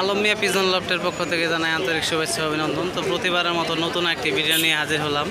আলমিয়া pigeon লফটের পক্ষ থেকে জানাই আন্তরিক শুভেচ্ছা, অভিনন্দন। তো প্রতিবারের মতো নতুন একটি ভিডিও নিয়ে হাজির হলাম।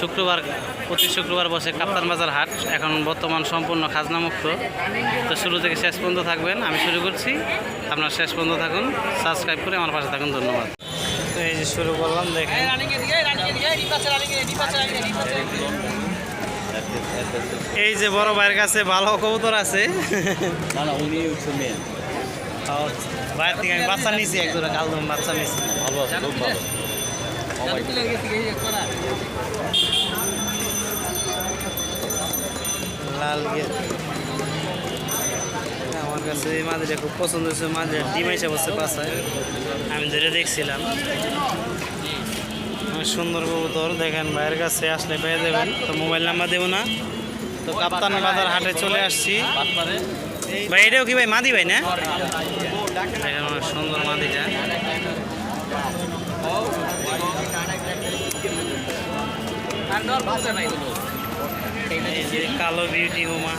শুক্রবার, প্রতি শুক্রবার বসে কাপ্তান বাজার হাট, এখন বর্তমান সম্পূর্ণ খাজনামুক্ত। তো শুরু থেকে শেষ পর্যন্ত থাকবেন, আমি শুরু করছি। আপনার শেষ পর্যন্ত থাকুন সাবস্ক্রাইব করে আমার পাশে থাকুন, ধন্যবাদ। তো এই যে শুরু করলাম, দেখেন। এই যে বড় ভাইয়ের কাছে ভালো কবুতর আছে। হচ্ছে মেন বাইরে থেকে আমি বাচ্চা নিয়েছি এক জোড়া কালদম বাচ্চা নিয়েছি ভালো খুব ভালো। লাল আমার কাছে এই মাঝিটা খুব পছন্দ হয়েছে মাঝে ডিম এসে বসে বাসায়। আমি ধরে দেখছিলাম। সুন্দর কবুতর দেখেন ভাইয়ের কাছে আসলে পেয়ে দেবেন তো মোবাইল নাম্বার দেবো না। তো কাপ্তান বাজার হাটে চলে আসছি। ভাই, এটাও কি ভাই মাদি ভাই না? অনেক সুন্দর মাদিটা এই যে কালো বিউটি হুমা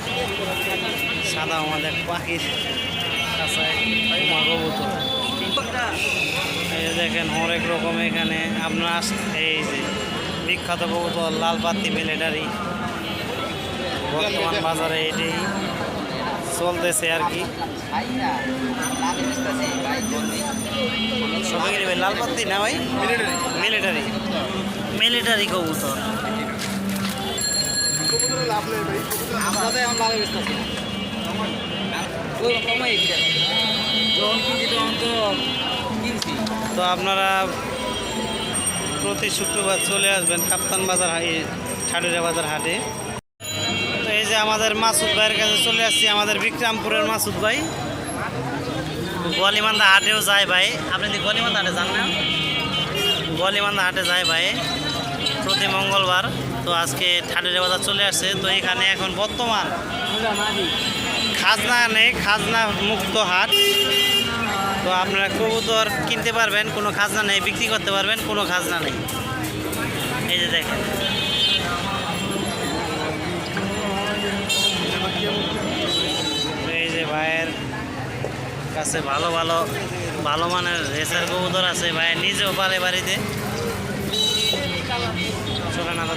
সাদা হুমা দেখ, পাখির এই দেখেন হরেক রকম এখানে আপনার এই যে বিখ্যাত কবুতর লাল পাতি মিলিটারি বর্তমান বাজারে এটাই। চলতেছে আর কি। সবাই ভাই না ভাই? মিলিটারি মিলিটারি কবুতর। তো আপনারা প্রতি শুক্রবার চলে আসবেন কাপ্তান বাজার হাটে ঠাডুরা বাজার হাটে। আমাদের মাসুদ ভাইয়ের কাছে চলে আসছি, আমাদের বিক্রামপুরের মাসুদ ভাই। গোয়ালিমান্দা হাটেও যায় ভাই। আপনি কি গোয়ালিমান্দা হাটে যান না? গোয়ালিমান্দা হাটে যায় ভাই। প্রতি মঙ্গলবার। তো আজকে ঠাডুরা বাজার চলে আসছে। তো এখানে এখন বর্তমান খাজনা নেই, খাজনা মুক্ত হাট। তো আপনারা কবুতর কিনতে পারবেন, কোনো খাজনা নেই, বিক্রি করতে পারবেন, কোনো খাজনা নেই। এই যে দেখেন। ভাইয়ের কাছে ভালো ভালো ভালো মানের রেসার কবুতর আছে। ভাইয়ের নিজেও পালে বাড়িতে।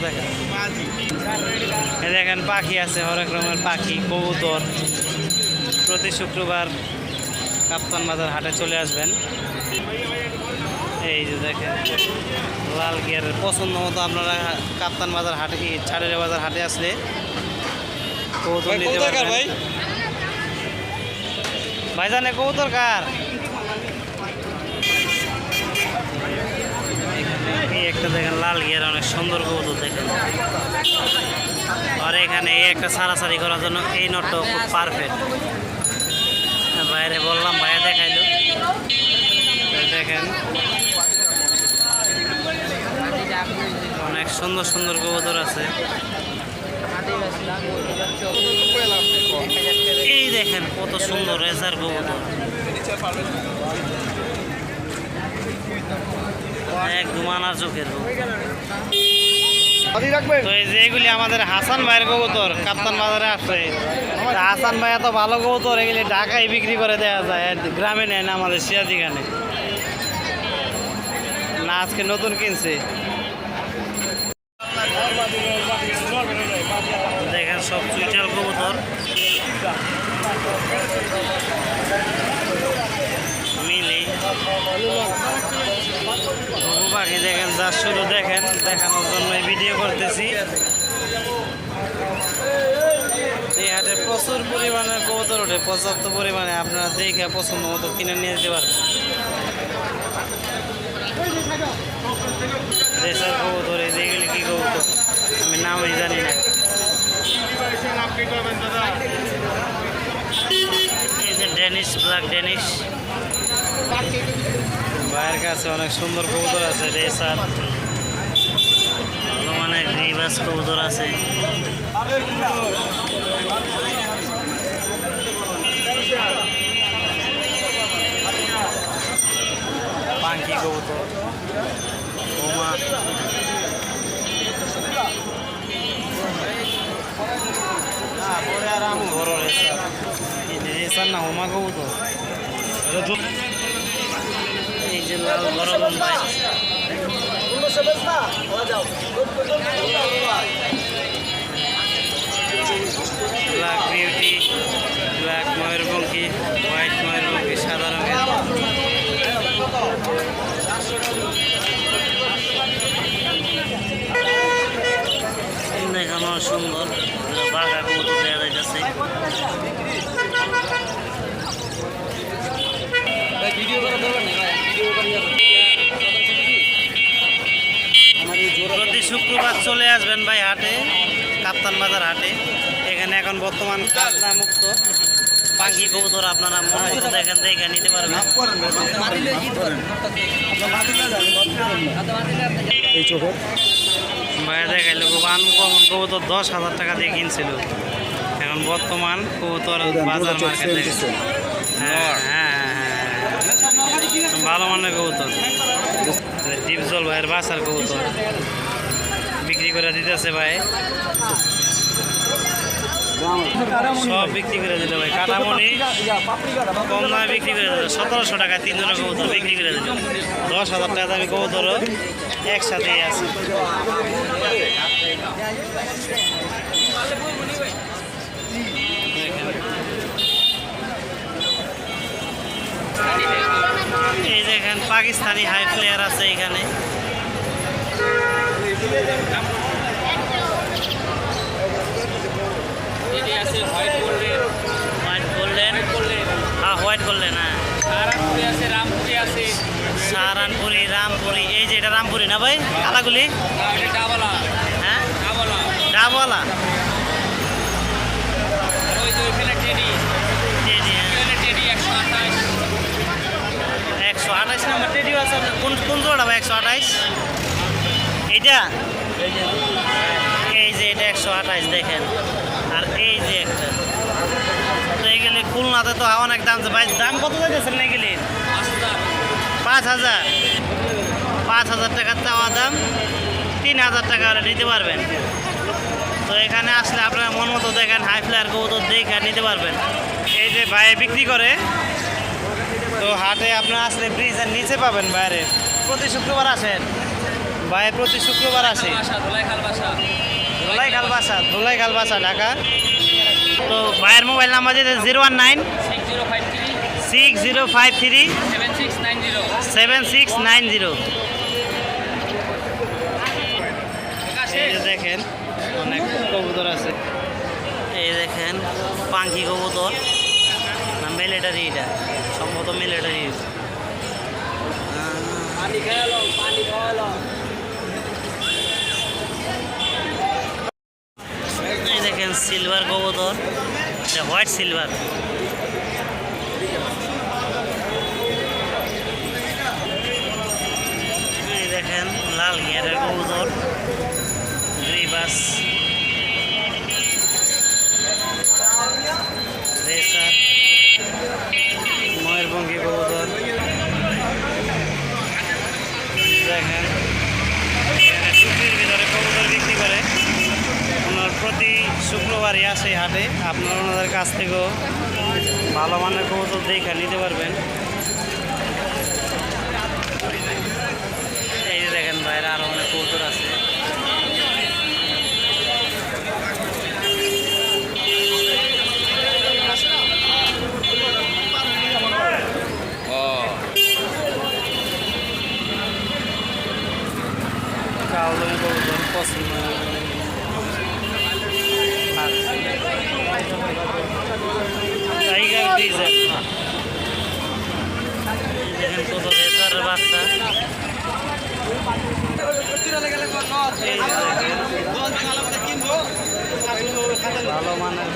দেখেন। দেখেন পাখি আছে হরেক রকমের পাখি কবুতর। প্রতি শুক্রবার কাপ্তান বাজার হাটে চলে আসবেন। এই যে দেখেন লাল গিয়ার। পছন্দ মতো আপনারা কাপ্তান বাজার হাটে ছাড়ের বাজার হাটে আসলে কবুতর নিতে পারবেন। ভাই? ভাইজানে কবুতর কার? এই একটা দেখেন, লাল গিয়ার অনেক সুন্দর কবুতর দেখেন। আর এখানে এই একটা সারাসারি করার জন্য এই নটটা খুব পারফেক্ট বাইরে বললাম, ভাইয়া দেখাইলো। দেখেন, অনেক সুন্দর সুন্দর কবুতর আছে। দেখেন কত সুন্দর রেজার কবুতর। একদম আনার চোখের তো এই যে এগুলি আমাদের হাসান ভাইয়ের কবুতর কাপ্তান বাজারে হাসান ভাই এত ভালো কবুতর এগুলি ঢাকায় বিক্রি করে দেওয়া যায় গ্রামে নেয় না আমাদের সিয়াদিখানে না আজকে নতুন কিনছে। দেখেন সব চুইটাল কবুতর। মিলি। ঘুঘু পাখি দেখেন, যা শুরু দেখেন, দেখানোর জন্য ভিডিও করতেছি। এই হাটে প্রচুর পরিমাণে কবুতর ওঠে, পর্যাপ্ত পরিমাণে। আপনারা দেখে পছন্দ মতো কিনে নিয়ে যেতে পারবেন। দেশের কবুতর, এই যেগুলি কী কবুতর? আমি নামই জানি না। এই যে ডেনিশ ব্ল্যাক ডেনিশ। ভাইয়ের কাছে অনেক সুন্দর কবুতর আছে রেসার ভালো মানের গ্রিবাস কবুতর আছে। পাঙ্কি কবুতর। ওমা বড় রেসার রেসার না হোমা কবুতর যে লাল বড় বোম্বাই ব্ল্যাক বিউটি ব্ল্যাক ময়ূরপঙ্খী হোয়াইট ময়ূরপঙ্খী সাদা রঙের দেখানো সুন্দর বাঘা কবুতর দেওয়া যাইতেছে প্রতি শুক্রবার চলে আসবেন ভাই হাটে কাপ্তান বাজার হাটে। এখানে এখন বর্তমান খাজনা মুক্ত। পাখি কবুতর আপনারা মন মতো দেখেন দেখে নিতে পারবেন। ভাইয়া দেখাইলো খুব আনকমন কবুতর দশ হাজার টাকা দিয়ে কিনছিল। এখন বর্তমান কবুতর বাজার মার্কেট হ্যাঁ হ্যাঁ হ্যাঁ। ভালো মানের কবুতর। ডিপজল ভাইয়ের বাসার কবুতর। করে দিতেছে ভাই। সব বিক্রি করে দিল ভাই। কাটামনি কম দামে বিক্রি করে দিল। সতেরোশো টাকা তিন জনের কবুতর বিক্রি করে দিল। দশ হাজার টাকা দামি কবুতরও একসাথেই আছে। এই দেখেন, পাকিস্তানি হাই প্লেয়ার আছে এখানে। ভাই কালাগুলি হ্যাঁ? টেডি হ্যাঁ। একশো আঠাশ নাম্বার টেডিও আছে কোন কোন জোড়া ভাই এইটা? এই যে এটা একশো আঠাশ, দেখেন। আর এই যে একটা। তো এগুলি খুলনাতে তো অনেক দাম ভাই, দাম কত যাইতেছেন না এগুলি পাঁচ হাজার। পাঁচ হাজার টাকার চাওয়া দাম তিন হাজার টাকা হলে নিতে পারবেন। তো এখানে আসলে আপনারা মন মতো দেখেন হাই ফ্লায়ার কবুতর দেখে নিতে পারবেন। এই যে ভাই বিক্রি করে তো হাটে আপনারা আসলে ব্রিজের নিচে পাবেন বাইরে। প্রতি শুক্রবার আসেন। ভাই প্রতি শুক্রবার আসে। ধোলাই খাল বাসা ধোলাই খাল বাসা ঢাকা। তো ভাইয়ের মোবাইল নাম্বার যেটা zero one nine six zero five three seven six nine zero এই যে দেখেন, অনেক কবুতর আছে। এই দেখেন, পাঙ্কি কবুতর। না মিলিটারি এটা। সম্ভবত মিলিটারি এই দেখেন সিলভার কবুতর। এটা হোয়াইট সিলভার দেখেন, লাল গিয়ারের কবুতর। গ্রিবাস রেসার ময়ূরপঙ্খী কবুতর দেখেন টুপির ভিতরে কবুতর বিক্রি করে। ওনার প্রতি শুক্রবারই আসে হাটে। আপনারা ওনাদের কাছ থেকেও ভালো মানের কবুতর দেখে নিতে পারবেন। এই দেখেন বাইরে আরও অনেক কবুতর আছে কাউলমি কবুতর পছন্দ টাইগার ডিজার দেখেন কত রেসার বাচ্চা এই যে দেখেন, ভালো মানের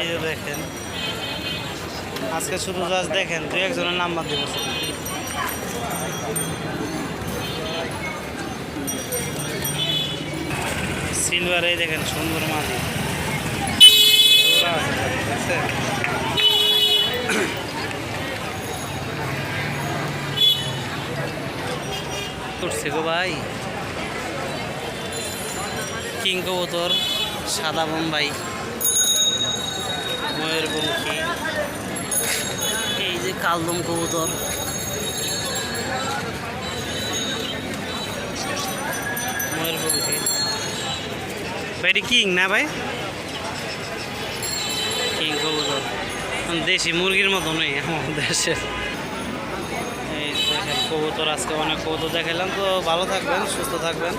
এই দেখেন। আজকে শুধু জাস্ট দেখেন দুই একজনের নাম্বার দেবো সিলভার এই দেখেন সুন্দর জোড়া আছে, উঠছে গো ভাই। কিং কবুতর, সাদা বোম্বাই। ময়ূরপঙ্খী। এই যে কালদম কবুতর। ময়ূরপঙ্খী। ভাই কিং না ভাই? কিং কবুতর। দেশি মুরগির মতো নেই আমাদের দেশের। কবুতর আজকে অনেক কবুতর দেখালাম তো ভালো থাকবেন, সুস্থ থাকবেন।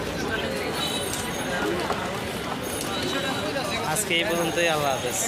আজকে এই পর্যন্তই, আল্লাহ হাফেজ।